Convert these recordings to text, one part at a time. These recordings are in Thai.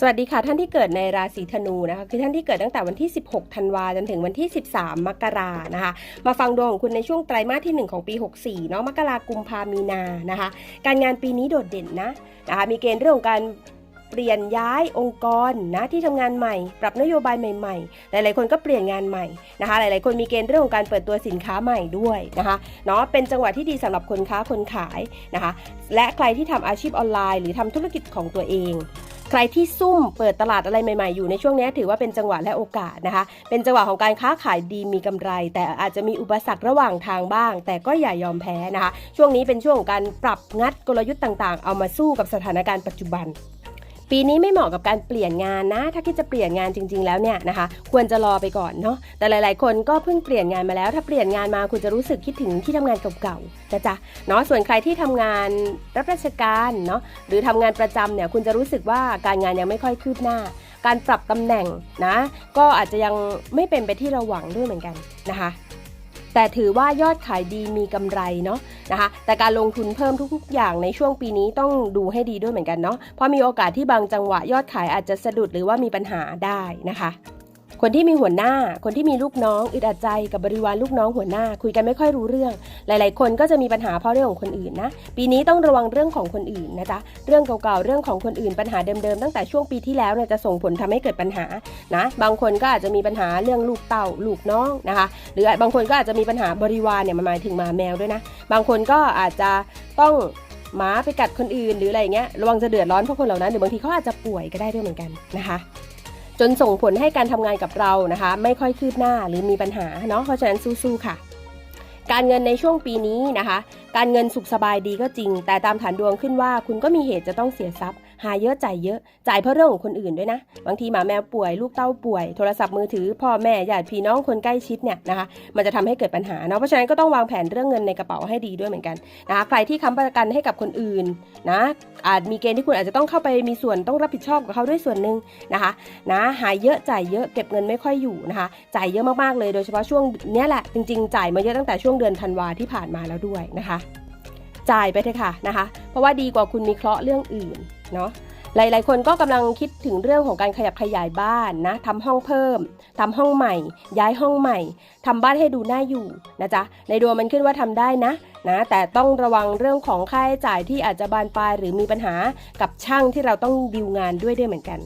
สวัสดีค่ะท่านที่เกิดในราศีธนูนะคะคือท่านที่เกิดตั้งแต่วันที่ 16 ธันวาจนถึงวันที่ 13 มกรานะคะมาฟังดวงของคุณในช่วงไตรมาสที่ 1 ของปี 64 เนาะมกรากุมภามีนานะคะ การงานปีนี้โดดเด่นนะนะคะมีเกณฑ์เรื่องของการ เปลี่ยนย้ายองค์กรนะที่ทำงานใหม่ ปรับนโยบายใหม่ ๆ หลาย ๆ คนก็เปลี่ยนงานใหม่นะคะ หลาย ๆ คนมีเกณฑ์เรื่องของการเปิดตัวสินค้าใหม่ด้วยนะคะเนาะเป็นจังหวะที่ดีสำหรับคนค้าคนขายนะคะ และใครที่ทำอาชีพออนไลน์ หรือทำธุรกิจของตัวเองใครที่ซุ่มเปิดตลาดอะไรใหม่ ๆ อยู่ในช่วงนี้ถือว่าเป็นจังหวะและโอกาสนะคะ เป็นจังหวะของการค้าขายดีมีกำไร แต่อาจจะมีอุปสรรคระหว่างทางบ้าง แต่ก็อย่ายอมแพ้นะคะ ช่วงนี้เป็นช่วงของการปรับงัดกลยุทธ์ต่างๆ เอามาสู้กับสถานการณ์ปัจจุบัน ปีนี้ไม่เหมาะกับการเปลี่ยนงานนะ ถ้าคิดจะเปลี่ยนงานจริง ๆ แล้วเนี่ยนะคะ ควรจะรอไปก่อนเนาะ แต่หลาย ๆ คนก็เพิ่งเปลี่ยนงานมาแล้ว ถ้าเปลี่ยนงานมาคุณจะรู้สึกคิดถึงที่ทำงานเก่าๆนะจ๊ะ เนาะ ส่วนใครที่ทำงานรับราชการเนาะ หรือทำงานประจำเนี่ย คุณจะรู้สึกว่าการงานยังไม่ค่อยคืบหน้า การปรับตำแหน่งนะ ก็อาจจะยังไม่เป็นไปที่เราหวังด้วยเหมือนกันนะคะ แต่ถือว่ายอดขายดีมีกำไรเนาะนะคะ แต่การลงทุนเพิ่มทุกๆ อย่างในช่วงปีนี้ต้องดูให้ดีด้วยเหมือนกันเนาะเพราะมีโอกาสที่บางจังหวะยอดขายอาจจะสะดุดหรือว่ามีปัญหาได้นะคะ คนที่มีหัวหน้า คนที่มีลูกน้องอึดอัดใจกับบริวารลูกน้องหัวหน้า คุยกันไม่ค่อยรู้เรื่อง หลาย ๆ คนก็จะมีปัญหาเพราะเรื่องของคนอื่นนะ ปีนี้ต้องระวังเรื่องของคนอื่นนะจ๊ะ เรื่องเก่าๆ เรื่องของคนอื่นปัญหาเดิม ๆ ตั้งแต่ช่วงปีที่แล้วเนี่ยจะส่งผลทำให้เกิดปัญหานะ บางคนก็อาจจะมีปัญหาเรื่องลูกเต่าลูกน้องนะคะ หรือบางคนก็อาจจะมีปัญหาบริวารเนี่ยมันหมายถึงมาแมวด้วยนะ บางคนก็อาจจะต้องหมาไปกัดคนอื่นหรืออะไรอย่างเงี้ย ระวังจะเดือดร้อนเพราะคนเหล่านั้นหรือบางทีเขาอาจจะป่วยก็ได้ด้วยเหมือนกันนะคะ จนส่งผลให้การทำงานกับเรานะคะ ไม่ค่อยคืบหน้าหรือมีปัญหาเนาะเพราะฉะนั้นสู้ๆค่ะ การเงินในช่วงปีนี้นะคะ การเงินสุขสบายดีก็จริง แต่ตามฐานดวงขึ้นว่า คุณก็มีเหตุจะต้องเสียทรัพย์ หาเยอะจ่ายเยอะ จ่ายเพราะเรื่องของคนอื่นด้วยนะ บางทีหมาแมวป่วย ลูกเต้าป่วย โทรศัพท์มือถือ พ่อแม่ญาติพี่น้องคนใกล้ชิดเนี่ยนะคะ มันจะทำให้เกิดปัญหาเนาะ เพราะฉะนั้นก็ต้องวางแผนเรื่องเงินในกระเป๋าให้ดีด้วยเหมือนกันนะคะ ใครที่ค้ำประกันให้กับคนอื่นนะ อาจมีเกณฑ์ที่คุณอาจจะต้องเข้าไปมีส่วนต้องรับผิดชอบกับเขาด้วยส่วนหนึ่งนะคะ นะ หายเยอะจ่ายเยอะเก็บเงินไม่ค่อยอยู่นะคะ จ่ายเยอะมากๆเลย โดยเฉพาะช่วงเนี้ยแหละ จริงๆจ่ายมาเยอะตั้งแต่ช่วงเดือนธันวาที่ผ่านมาแล้วด้วยนะคะ จ่ายไปเถอะค่ะนะคะ เพราะว่าดีกว่าคุณมีเคราะห์เรื่องอื่นเนาะหลาย ๆ คนก็กำลังคิดถึงเรื่องของการขยับขยายบ้านนะทำห้องเพิ่มทำห้องใหม่ ย้ายห้องใหม่ทำบ้านให้ดูน่าอยู่นะจ๊ะในดวงมันขึ้นว่าทำได้นะนะแต่ต้องระวังเรื่องของค่าใช้จ่ายที่อาจจะบานปลายหรือมีปัญหากับช่างที่เราต้องดีลงานด้วยด้วยเหมือนกัน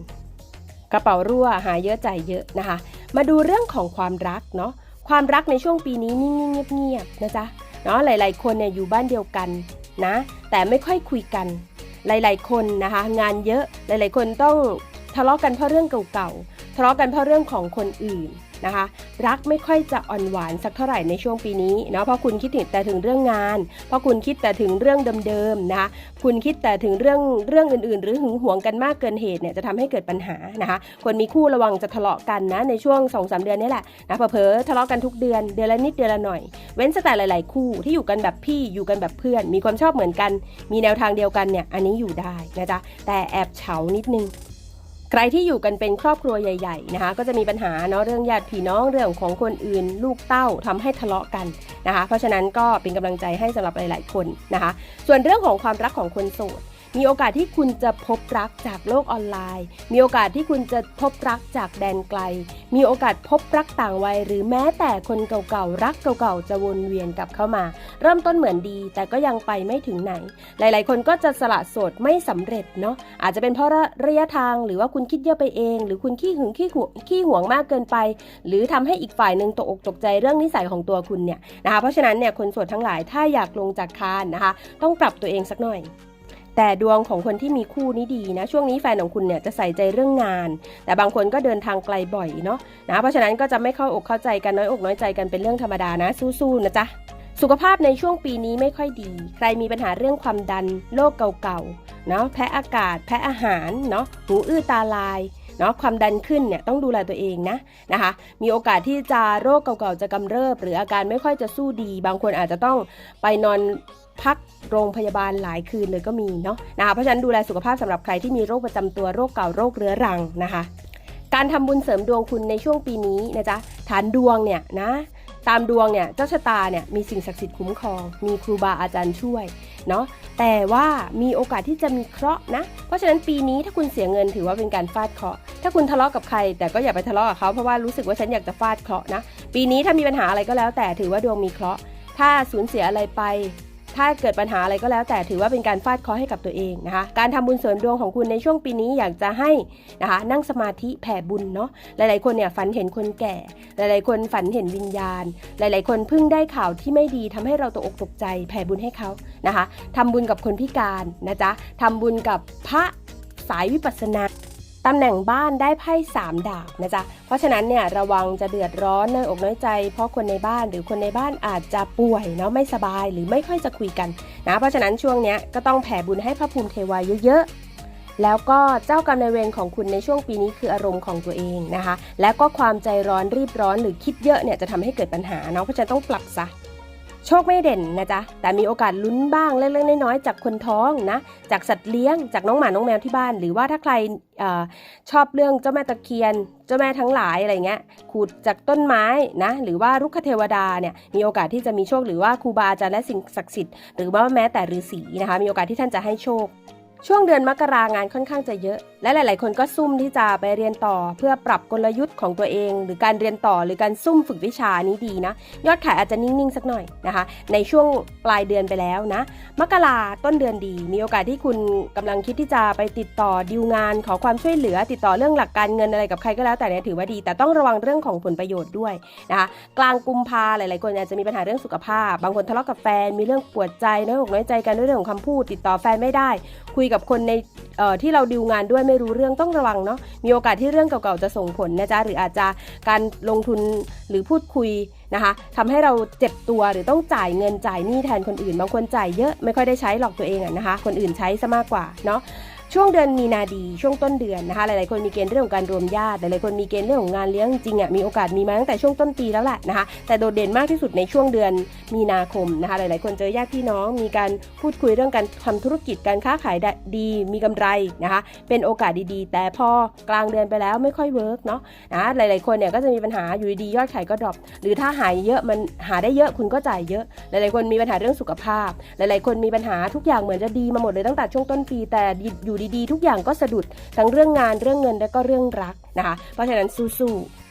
กระเป๋ารั่วหาเยอะจ่ายเยอะนะคะ มาดูเรื่องของความรักเนาะความรักในช่วงปีนี้นิ่งๆเงียบๆนะจ๊ะ เนาะหลาย ๆ คนเนี่ยอยู่บ้านเดียวกันนะแต่ไม่ค่อยคุยกันหลาย ๆ คนนะคะงานเยอะหลาย ๆ คนต้องทะเลาะกันเพราะเรื่องเก่าๆทะเลาะกันเพราะเรื่องของคนอื่น นะคะ รักไม่ค่อยจะอ่อนหวานสักเท่าไหร่ในช่วงปีนี้เนาะเพราะคุณคิดถึงแต่ถึงเรื่องงาน เพราะคุณคิดแต่ถึงเรื่องเดิมๆนะคะคุณคิดแต่ถึงเรื่องเรื่องอื่นๆ หรือหึงหวงกันมากเกินเหตุเนี่ยจะทำให้เกิดปัญหานะคะคนมีคู่ระวังจะทะเลาะกันนะในช่วง2อสเดือนนี้แหละนะเผลอทะเลาะกันทุกเดือนเดือนละนิดเดือนละหน่อย เว้นแต่หลายๆ คู่ที่อยู่กันแบบพี่อยู่กันแบบเพื่อน มีความชอบเหมือนกัน มีแนวทางเดียวกันเนี่ยอันนี้อยู่ได้นะจ๊ะแต่แอบเฉานิดนึง ใครที่อยู่กันเป็นครอบครัวใหญ่ๆนะคะ ก็จะมีปัญหาเนาะเรื่องญาติพี่น้องเรื่องของคนอื่น ลูกเต้าทำให้ทะเลาะกันนะคะ เพราะฉะนั้นก็เป็นกำลังใจให้สำหรับหลาย ๆ คนนะคะ ส่วนเรื่องของความรักของคนโสด มีโอกาสที่คุณจะพบรักจากโลกออนไลน์ มีโอกาสที่คุณจะพบรักจากแดนไกล มีโอกาสพบรักต่างวัย หรือแม้แต่คนเก่าๆรักเก่าๆจะวนเวียนกลับเข้ามา เริ่มต้นเหมือนดี แต่ก็ยังไปไม่ถึงไหน หลายๆ คนก็จะสละโสดไม่สำเร็จเนาะอาจจะเป็นเพราะระยะทางหรือว่าคุณคิดเยอะไปเอง หรือคุณขี้หึงขี้หวงขี้หวงมากเกินไป หรือทำให้อีกฝ่ายหนึ่งตกอกตกใจเรื่องนิสัยของตัวคุณเนี่ยนะคะเพราะฉะนั้นเนี่ยคนโสดทั้งหลายถ้าอยากลงจากคานนะคะ ต้องปรับตัวเองสักหน่อย แต่ดวงของคนที่มีคู่นี้ดีนะ ช่วงนี้แฟนของคุณเนี่ยจะใส่ใจเรื่องงาน แต่บางคนก็เดินทางไกลบ่อยเนาะนะเพราะฉะนั้นก็จะไม่เข้าอกเข้าใจกันน้อยอกน้อยใจกันเป็นเรื่องธรรมดานะ สู้ๆนะจ๊ะสุขภาพในช่วงปีนี้ไม่ค่อยดี ใครมีปัญหาเรื่องความดันโรคเก่าๆเนาะแพ้อากาศ แพ้อาหารเนาะหูอื้อตาลายเนาะความดันขึ้นเนี่ยต้องดูแลตัวเองนะนะคะ มีโอกาสที่จะโรคเก่าๆจะกำเริบ หรืออาการไม่ค่อยจะสู้ดี บางคนอาจจะต้องไปนอน พักโรงพยาบาลหลายคืนเลยก็มีเนาะนะคะเพราะฉะนั้นดูแลสุขภาพสำหรับใครที่มีโรคประจำตัวโรคเก่าโรคเรื้อรังนะคะ การทำบุญเสริมดวงคุณในช่วงปีนี้นะจ๊ะฐานดวงเนี่ยนะตามดวงเนี่ยเจ้าชะตาเนี่ยมีสิ่งศักดิ์สิทธิ์คุ้มครอง มีครูบาอาจารย์ช่วยเนาะแต่ว่ามีโอกาสที่จะมีเคราะห์นะ เพราะฉะนั้นปีนี้ถ้าคุณเสียเงินถือว่าเป็นการฟาดเคราะห์ถ้าคุณทะเลาะกับใคร แต่ก็อย่าไปทะเลาะกับเขาเพราะว่ารู้สึกว่าฉันอยากจะฟาดเคราะห์นะ ปีนี้ถ้ามีปัญหาอะไรก็แล้วแต่ถือว่าดวงมีเคราะห์ถ้าสูญเสียอะไรไป ถ้าเกิดปัญหาอะไรก็แล้ว แต่ถือว่าเป็นการฟาดเคราะห์ให้กับตัวเองนะคะ การทำบุญเสริมดวงของคุณในช่วงปีนี้อยากจะให้นะคะนั่งสมาธิแผ่บุญเนาะหลายๆ คนเนี่ยฝันเห็นคนแก่ หลายๆ คนฝันเห็นวิญญาณ หลายๆ คนเพิ่งได้ข่าวที่ไม่ดีทำให้เราตกอกตกใจแผ่บุญให้เขานะคะทำบุญกับคนพิการนะจ๊ะทำบุญกับพระสายวิปัสสนา ตำแหน่งบ้านได้ไพ่สามดาบนะจ๊ะ เพราะฉะนั้นเนี่ยระวังจะเดือดร้อนเนอยอกน้อยใจ เพราะคนในบ้านหรือคนในบ้านอาจจะป่วยเนาะไม่สบายหรือไม่ค่อยจะคุยกันนะเพราะฉะนั้นช่วงเนี้ยก็ต้องแผ่บุญให้พระภูมิเทวาเยอะๆแล้วก็เจ้ากรรมนายเวรของคุณในช่วงปีนี้คืออารมณ์ของตัวเองนะคะ และก็ความใจร้อนรีบร้อนหรือคิดเยอะเนี่ยจะทำให้เกิดปัญหาเนาะเพราะฉะนั้นต้องปรับซะ โชคไม่เด่นนะจ๊ะ แต่มีโอกาสลุ้นบ้างเล็กๆน้อยๆจากคนท้องนะ จากสัตว์เลี้ยง จากน้องหมา น้องแมวที่บ้าน หรือว่าถ้าใครออชอบเรื่องเจ้าแม่ตะเคียน เจ้าแม่ทั้งหลายอะไรเงี้ย ขูดจากต้นไม้นะ หรือว่ารุกขเทวดาเนี่ย มีโอกาสที่จะมีโชค หรือว่าครูบาอาจารย์และสิ่งศักดิ์สิทธิ์ หรือว่าแม้แต่ฤาษีนะคะ มีโอกาสที่ท่านจะให้โชค ช่วงเดือนมกรางานค่อนข้างจะเยอะ และหลาย ๆ คนก็ซุ่มที่จะไปเรียนต่อเพื่อปรับกลยุทธ์ของตัวเอง หรือการเรียนต่อหรือการซุ่มฝึกวิชานี้ดีนะ ยอดขายอาจจะนิ่ง ๆ สักหน่อยนะคะ ในช่วงปลายเดือนไปแล้วนะ มกราต้นเดือนดี มีโอกาสที่คุณกำลังคิดที่จะไปติดต่อดีลงาน ขอความช่วยเหลือ ติดต่อเรื่องหลักการเงินอะไรกับใครก็แล้วแต่เนี่ยถือว่าดี แต่ต้องระวังเรื่องของผลประโยชน์ด้วยนะคะกลางกุมภาหลาย ๆ คนอาจจะมีปัญหาเรื่องสุขภาพ บางคนทะเลาะกับแฟนมีเรื่องปวดใจน้อยอกน้อยใจกันด้วยเรื่องของคำพูด ติดต่อแฟนไม่ได้ คุยกับคนใน ที่เราดิวงานด้วยไม่รู้เรื่องต้องระวังเนาะมีโอกาสที่เรื่องเก่าๆจะส่งผลนะจ๊ะหรืออาจจะการลงทุนหรือพูดคุยนะคะทำให้เราเจ็บตัวหรือต้องจ่ายเงินจ่ายหนี้แทนคนอื่น บางคนจ่ายเยอะไม่ค่อยได้ใช้หรอกตัวเองอะนะคะ คนอื่นใช้ซะมากกว่าเนาะ ช่วงเดือนมีนาดีช่วงต้นเดือนนะคะหลายๆคนมีเกณฑ์เรื่องของการรวมญาติหลายๆคนมีเกณฑ์เรื่องของงานเลี้ยงจริงอะมีโอกาสมีมาตั้งแต่ช่วงต้นปีแล้วแหละนะคะแต่โดดเด่นมากที่สุดในช่วงเดือนมีนาคมนะคะหลายๆ คนเจอญาติพี่น้องมีการพูดคุยเรื่องการทำธุรกิจการค้าขายดีมีกำไรนะคะเป็นโอกาสดีๆ แต่พอกลางเดือนไปแล้วไม่ค่อยเวิร์กเนาะนะหลาย ๆ คนเนี่ยก็จะมีปัญหาอยู่ดียอดขายก็ดรอปหรือถ้าหายเยอะมันหาได้เยอะคุณก็จ่ายเยอะ หลาย ๆ คนมีปัญหาเรื่องสุขภาพ หลาย ๆ คนมีปัญหาทุกอย่างเหมือนจะดีมาหมดเลยตั้งแต่ช่วงต้นปีแต่อยู่ดีๆ ทุกอย่างก็สะดุดทั้งเรื่องงานเรื่องเงินและก็เรื่องรักนะคะ เพราะฉะนั้นสู้ๆ